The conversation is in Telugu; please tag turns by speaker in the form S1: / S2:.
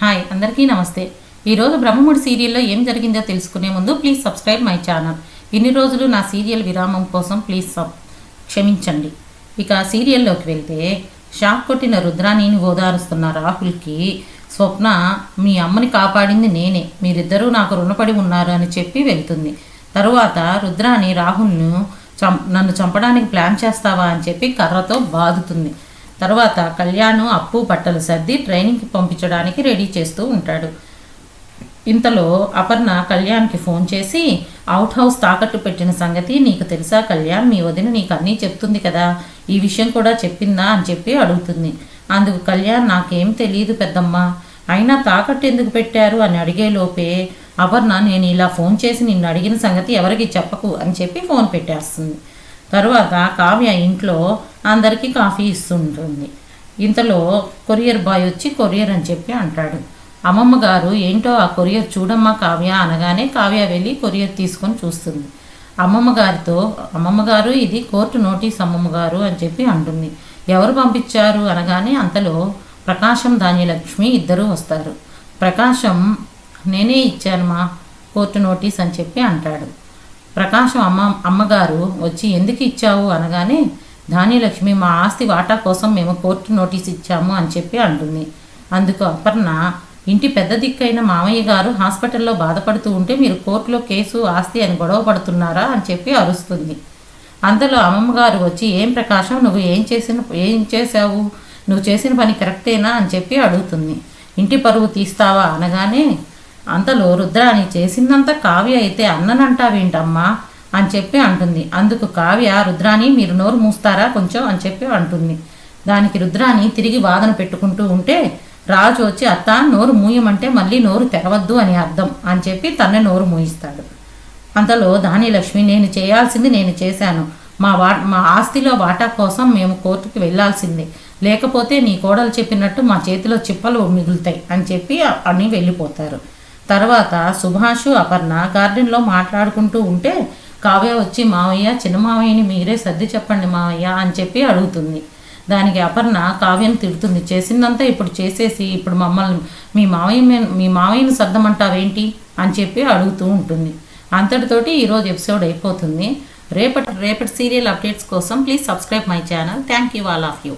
S1: హాయ్ అందరికీ నమస్తే. ఈరోజు బ్రహ్మముడి సీరియల్లో ఏం జరిగిందో తెలుసుకునే ముందు ప్లీజ్ సబ్స్క్రైబ్ మై ఛానల్. ఇన్ని రోజులు నా సీరియల్ విరామం కోసం ప్లీజ్ సబ్ క్షమించండి. ఇక సీరియల్లోకి వెళ్తే షాక్ కొట్టిన రుద్రాణిని ఓదారుస్తున్న రాహుల్కి స్వప్న మీ అమ్మని కాపాడింది నేనే. మీరిద్దరూ నాకు రుణపడి ఉన్నారు అని చెప్పి వెళ్తుంది. తరువాత రుద్రాణి రాహుల్ను చం నన్ను చంపడానికి ప్లాన్ చేస్తావా అని చెప్పి కర్రతో బాదుతుంది. తర్వాత కళ్యాణ్ అప్పు బట్టలు సర్ది ట్రైనింగ్కి పంపించడానికి రెడీ చేస్తూ ఉంటాడు. ఇంతలో అపర్ణ కళ్యాణ్కి ఫోన్ చేసి అవుట్ హౌస్ తాకట్టు పెట్టిన సంగతి నీకు తెలుసా కళ్యాణ్? మీ వదిన నీకు అన్నీ చెప్తుంది కదా. ఈ విషయం కూడా చెప్పిందా? అని చెప్పి అడుగుతుంది. అందుకు కళ్యాణ్ నాకేం తెలియదు పెద్దమ్మ. అయినా తాకట్టు ఎందుకు పెట్టారు? అని అడిగే లోపే అపర్ణ నేను ఇలా ఫోన్ చేసి నిన్ను అడిగిన సంగతి ఎవరికి చెప్పకు అని చెప్పి ఫోన్ పెట్టేస్తుంది. తర్వాత కావ్య ఇంట్లో అందరికీ కాఫీ ఇస్తుంటుంది ఇంతలో కొరియర్ బాయ్ వచ్చి కొరియర్ అని చెప్పి అంటాడు. అమ్మమ్మ గారు ఏంటో ఆ కొరియర్ చూడమ్మా కావ్య అనగానే కావ్య వెళ్ళి కొరియర్ తీసుకొని చూస్తుంది. అమ్మమ్మ గారితో అమ్మమ్మ గారు ఇది కోర్టు నోటీస్ అమ్మమ్మ గారు అని చెప్పి అంటుంది. ఎవరు పంపించారు? అనగానే అంతలో ప్రకాశం ధాన్యలక్ష్మి ఇద్దరూ వస్తారు. ప్రకాశం నేనే ఇచ్చానమ్మా కోర్టు నోటీస్ అని చెప్పి అంటాడు. ప్రకాశం అమ్మ అమ్మగారు వచ్చి ఎందుకు ఇచ్చావు? అనగానే ధాన్యలక్ష్మి మా ఆస్తి వాటా కోసం మేము కోర్టు నోటీస్ ఇచ్చాము అని చెప్పి అంటుంది. అందుకు అపర్ణ ఇంటి పెద్ద దిక్కైన మామయ్య గారు హాస్పిటల్లో బాధపడుతూ ఉంటే మీరు కోర్టులో కేసు ఆస్తి అని గొడవ పడుతున్నారా అని చెప్పి అరుస్తుంది. అంతలో అమ్మమ్మగారు వచ్చి ఏం ప్రకాశం నువ్వు ఏం చేసిన ఏం చేసావు నువ్వు చేసిన పని కరెక్టేనా? అని చెప్పి అడుగుతుంది. ఇంటి పరువు తీస్తావా? అనగానే అంతలో రుద్రాణి చేసిందంతా కావ్య అయితే అన్ననంటావేంటమ్మా? అని చెప్పి అంటుంది. అందుకు కావ్య రుద్రాని మీరు నోరు మూస్తారా కొంచెం? అని చెప్పి అంటుంది. దానికి రుద్రాని తిరిగి వాదన పెట్టుకుంటూ ఉంటే రాజు వచ్చి అత్త నోరు మూయమంటే మళ్ళీ నోరు తెరవద్దు అని అర్థం అని చెప్పి తన్నే నోరు మూయిస్తాడు. అంతలో దానిలక్ష్మి నేను చేయాల్సింది నేను చేశాను. మా వా మా ఆస్తిలో వాటా కోసం మేము కోర్టుకి వెళ్ళాల్సిందే లేకపోతే నీ కోడలు చెప్పినట్టు మా చేతిలో చిప్పలు మిగులుతాయి అని చెప్పి అని వెళ్ళిపోతారు. తర్వాత సుభాషు అపర్ణ గార్డెన్లో మాట్లాడుకుంటూ ఉంటే కావ్య వచ్చి మావయ్య చిన్న మావయ్యని మీరే సర్ది చెప్పండి మావయ్య అని చెప్పి అడుగుతుంది. దానికి అపర్ణ కావ్యను తిడుతుంది. చేసిందంతా ఇప్పుడు చేసేసి ఇప్పుడు మమ్మల్ని మీ మావయ్య మీ- మీ మావయ్యని సర్దమంటావేంటి? అని చెప్పి అడుగుతూ ఉంటుంది. అంతటితోటి ఈరోజు ఎపిసోడ్ అయిపోతుంది. రేపటి రేపటి సీరియల్ అప్డేట్స్ కోసం please subscribe my channel. Thank you all of you.